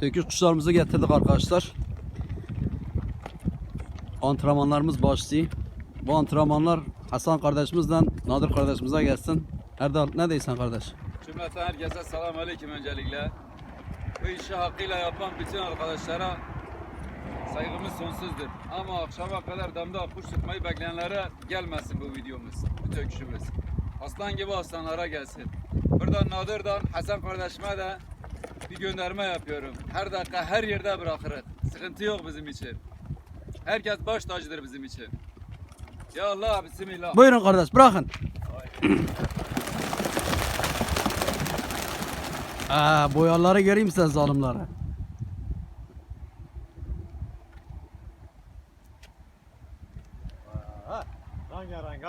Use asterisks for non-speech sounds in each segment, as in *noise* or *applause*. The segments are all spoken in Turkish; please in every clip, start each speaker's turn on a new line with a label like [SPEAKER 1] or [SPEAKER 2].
[SPEAKER 1] Döküş kuşlarımızı getirdik arkadaşlar. Antrenmanlarımız başlıyor. Bu antrenmanlar Hasan kardeşimizden Nadir kardeşimize gelsin. Erdal ne değilsen kardeş?
[SPEAKER 2] Cümleten herkese selam aleyküm öncelikle. Bu işi hakkıyla yapan bütün arkadaşlara saygımız sonsuzdur. Ama akşama kadar damda kuş tutmayı bekleyenlere gelmesin bu videomuz, bu töküşümüz. Aslan gibi aslanlara gelsin. Buradan Nadir'dan Hasan kardeşime de bir gönderme yapıyorum. Her dakika her yerde bırakırız. Sıkıntı yok bizim için. Herkes baş tacıdır bizim için. Ya Allah bismillah.
[SPEAKER 1] Buyurun kardeş bırakın. Aa, boyaları göreyim sen zalimleri.
[SPEAKER 3] Rengarenk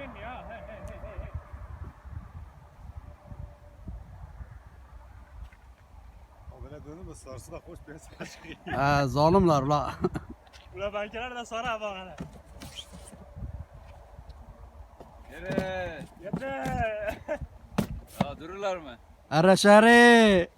[SPEAKER 3] Durdun ya. He he he he. *laughs* he. O böyle dönüp de sarsı da hoş bir ses çıkıyor.
[SPEAKER 1] Aa, zalimler la. *laughs*
[SPEAKER 3] Ula benkiler de sana bak hele.
[SPEAKER 2] Evet.
[SPEAKER 3] Yeter.
[SPEAKER 2] Ya dururlar mı?
[SPEAKER 1] Erreşeri.